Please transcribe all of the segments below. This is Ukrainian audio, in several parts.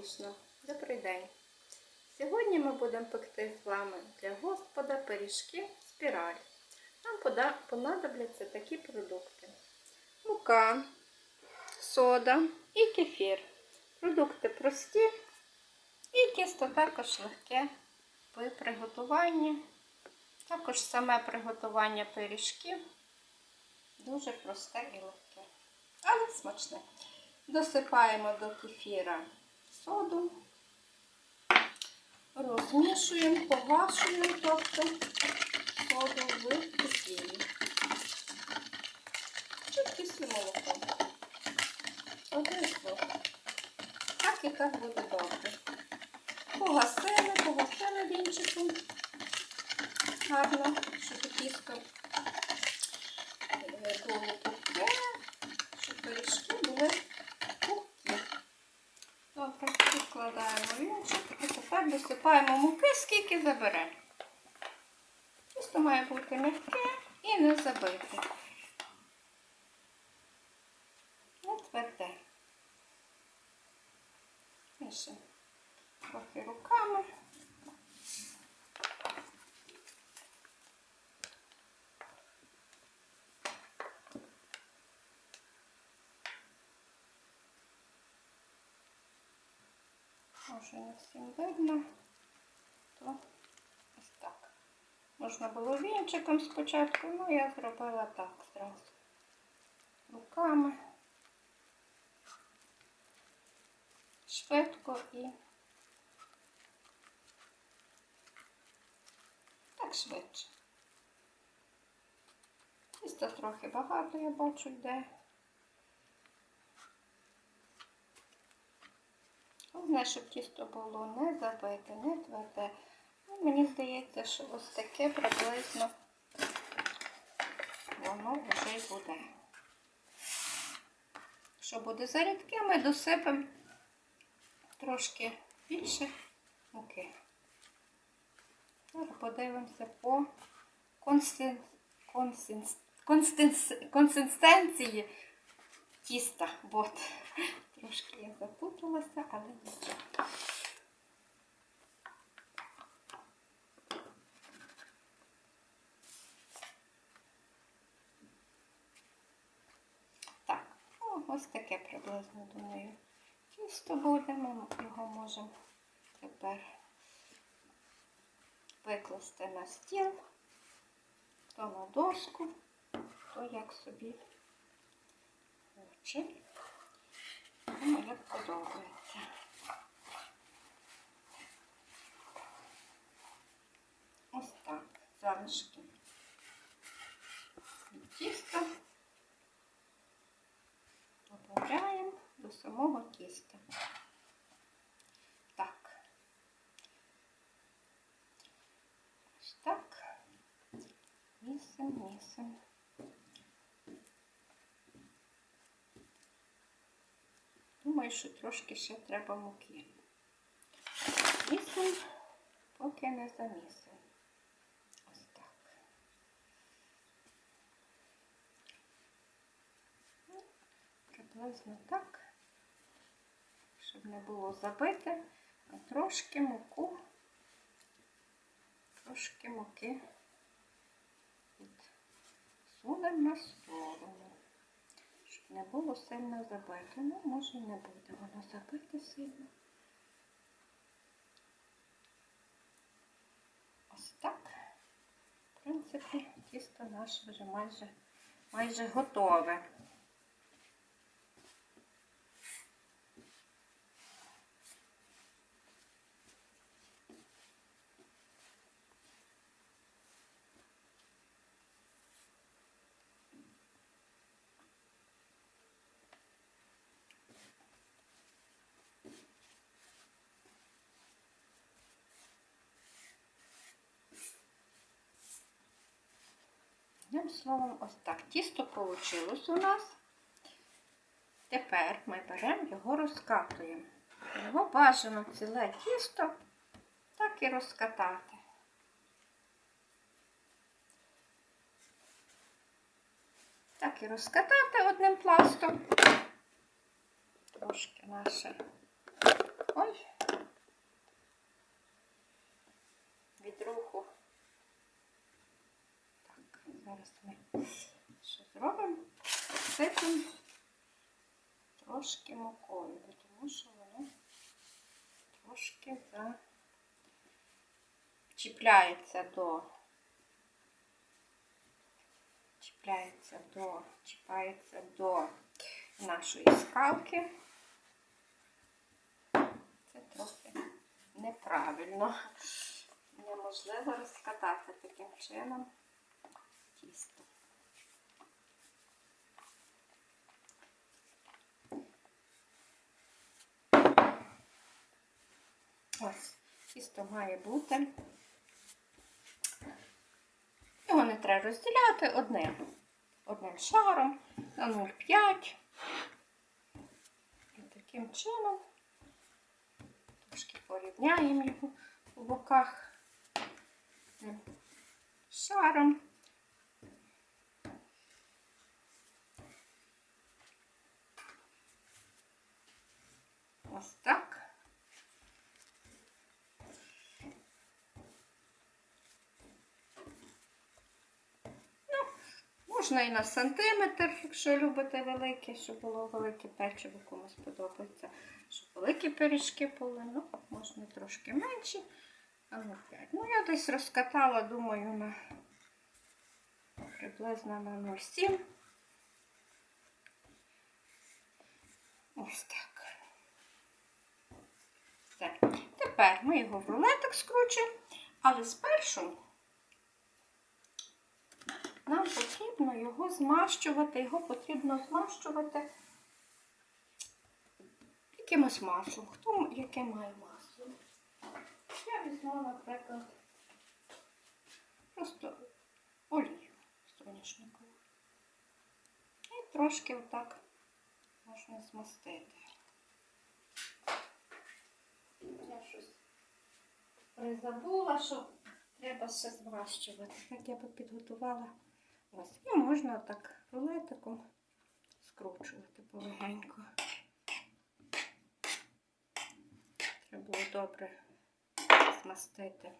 успішно. Добрий день! Сьогодні ми будемо пекти з вами для Господа пиріжки спіраль. Нам понадобляться такі продукти: мука, сода і кефір. Продукти прості і тісто також легке при приготуванні. Також саме приготування пиріжків дуже просте і легке, але смачне. Досипаємо до кефіра соду, розмішуємо, погашуємо, тобто соду в кефірі. Чи в кислі молоко. Одне. Так і так буде добре. Погасили, погасили вінчиком. Гарно, щоб тісто е, було пухке, щоб пиріжки були пухкі. Добре, відкладаємо вінчик і тепер досипаємо муки, скільки забере. Тісто має бути м'яке і не забите. Не тверде. І ще трохи руками. Може не всім видно, то ось так. Можна було вінчиком спочатку, ну я зробила так зразу. Руками. Швидко і так швидше. Тіста трохи багато, я бачу, йде. Головне, щоб тісто було не забите, не тверде. Ну, мені здається, що ось таке приблизно воно вже й буде. Якщо буде зарідке, ми досипемо трошки більше муки. Зараз подивимося по консистен... консистен... консистен... консистенції тіста. Трошки я запуталася, але нічого. Так, ну, ось таке приблизно, думаю. Тісто буде, ми його можемо тепер викласти на стіл, то на доску, то як собі хоче. Кому як подобається. Ось так, залишки від тіста додаємо до самого тіста. Так. Ось так. Місим, місим. Думаю, що трошки ще треба муки. Місим, поки не замісим. Ось так. Ну, Приблизно так, щоб не було забите, а трошки муку, трошки муки відсунемо на сторону не було сильно забито. Ну, може і не буде воно забите сильно. Ось так. В принципі, тісто наше вже майже, майже готове. Одним словом, ось так. Тісто вийшло у нас. Тепер ми беремо його розкатуємо. Його бажано ціле тісто так і розкатати. Так і розкатати одним пластом. Трошки наше Ой. Зараз ми що зробимо? Сипемо трошки мукою, тому що воно трошки за... чіпляється до чіпляється до, чіпається до нашої скалки. Це трохи неправильно. Неможливо розкатати таким чином тісто. Ось, тісто має бути. Його не треба розділяти одним, одним шаром на 0,5. І таким чином трошки порівняємо його у боках шаром. Ось так. Можна і на сантиметр, якщо любите велике, щоб було велике печиво, комусь подобається. Щоб великі пиріжки були, ну, можна трошки менші. А ну 5. Ну, я десь розкатала, думаю, на приблизно на 0,7. Ось так. Все. Тепер ми його в рулетик скручуємо, але спершу нам потрібно його змащувати, його потрібно змащувати якимось маслом. Хто яке має масло? Я візьму, наприклад, просто олію соняшникову. І трошки отак можна змастити. Я щось призабула, що треба ще змащувати. Так я би підготувала. Ось. І можна так рулетиком скручувати полегенько. Треба було добре змастити,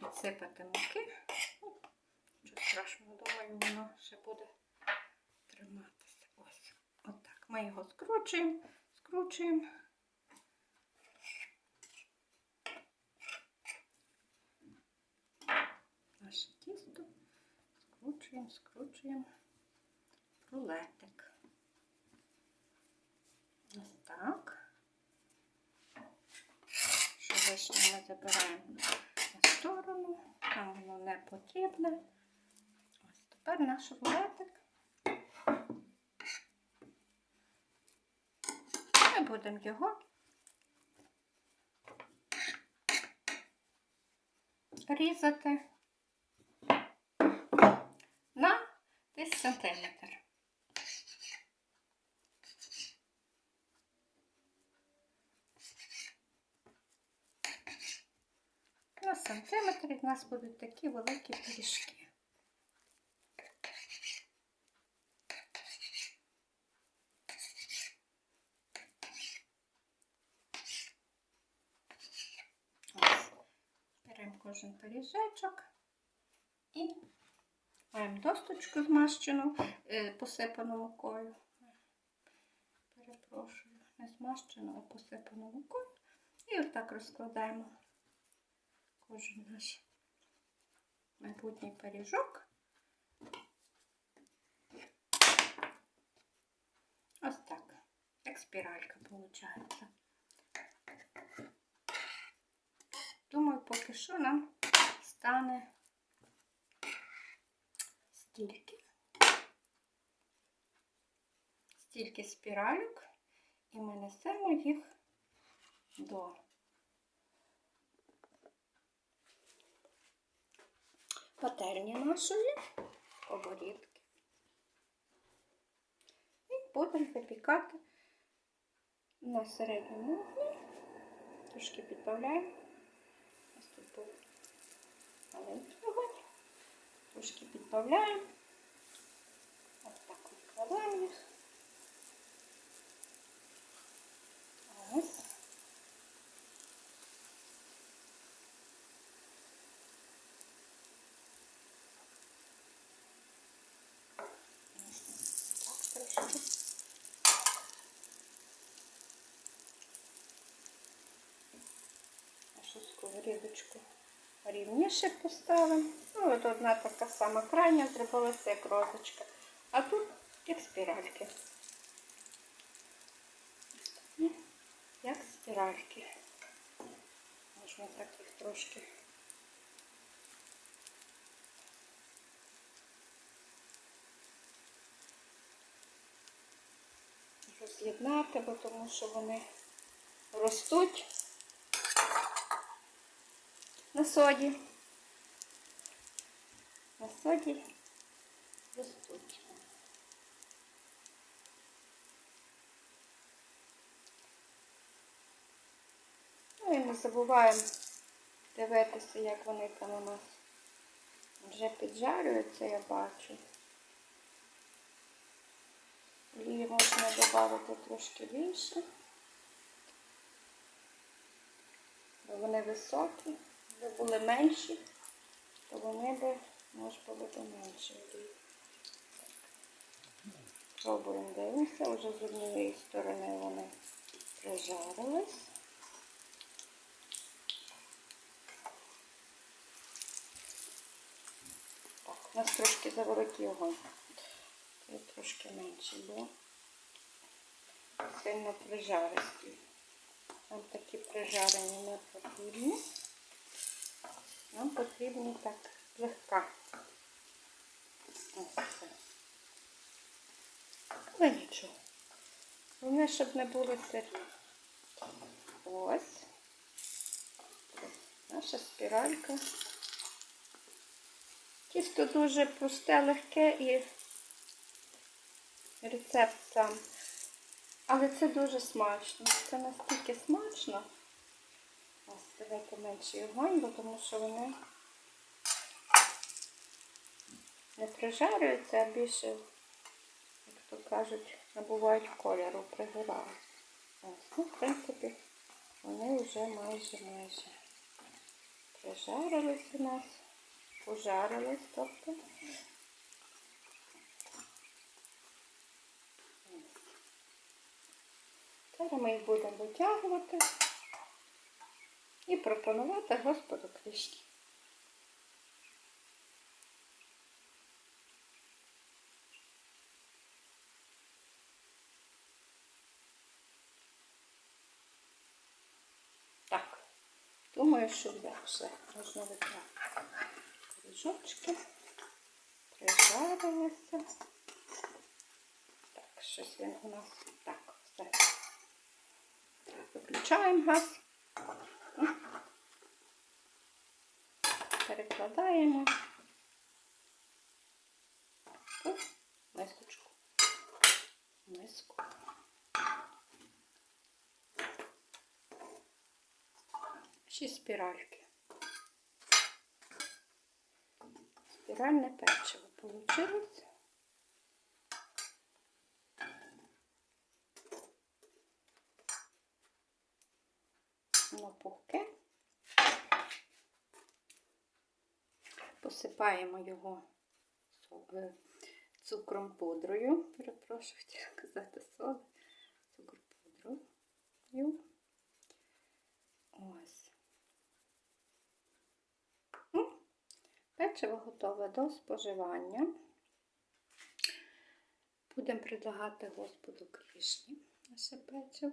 підсипати муки. Ну, Нічого страшного, думаю, воно ще буде триматися. Ось. Отак. Ми його скручуємо, скручуємо. Наше тісто скручуємо, скручуємо рулетик. Ось так. Що лишнє ми забираємо на сторону, нам воно не потрібне. Ось тепер наш рулетик. Ми будемо його різати на десь сантиметр. На сантиметр в нас будуть такі великі пиріжки. Беремо кожен пиріжечок і маємо досточку змащену, е, посипану мукою. Перепрошую, не змащену, а посипану мукою. І отак розкладаємо кожен наш майбутній пиріжок. Ось так, як спіралька виходить. Думаю, поки що нам стане стільки. Стільки спіральок, і ми несемо їх до пательні нашої сковорідки. І будемо випікати на середньому вогні. Трошки підбавляємо. Ось тут був маленький вогонь. трошки підбавляємо. вот так вот кладаем их. відкладаємо їх. Ось. нашу сковорідочку. Рівніше поставимо. Ну, от одна така сама крайня зробилася як розочка. А тут як спіральки. Як спіральки. Можна так їх трошки. роз'єднати, бо тому що вони ростуть на соді. На соді ростуть. Ну і не забуваємо дивитися, як вони там у нас вже піджарюються, я бачу. Олії можна додати трошки більше, бо вони високі, якби були менші, то вони би може було б менше. Пробуємо дивимося, вже з однієї сторони вони прижарились. У нас трошки завеликий огонь. Це трошки менше, бо сильно прижаристі. Нам такі прижарені не потрібні. Нам потрібні так легка. Ось це. Але нічого. Головне, щоб не були сирі. Ось. Наша спіралька. Тісто дуже просте, легке і рецепт сам. Але це дуже смачно. Це настільки смачно. Давайте менший огонь, бо тому що вони не прижарюються, а більше, як то кажуть, набувають кольору, пригорають. Ну, в принципі, вони вже майже майже прижарились у нас, пожарились, тобто. Зараз ми їх будемо витягувати і пропонувати Господу Кришні. Так, думаю, що вже все. Можна витягувати. Кружочки прижарилися. Так, щось він у нас так, все. Виключаємо газ. Перекладаємо в мисочку. Миску. Ще спіральки. Спіральне печиво вийшло. Пухке. Посипаємо його е, цукром пудрою. Перепрошую, хотіла казати соль. Цукор пудрою. Ось. Печиво готове до споживання. Будемо предлагати Господу Крішні наше печиво.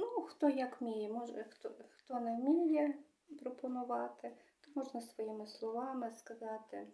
Ну, хто як вміє, може, хто, хто не вміє пропонувати, то можна своїми словами сказати.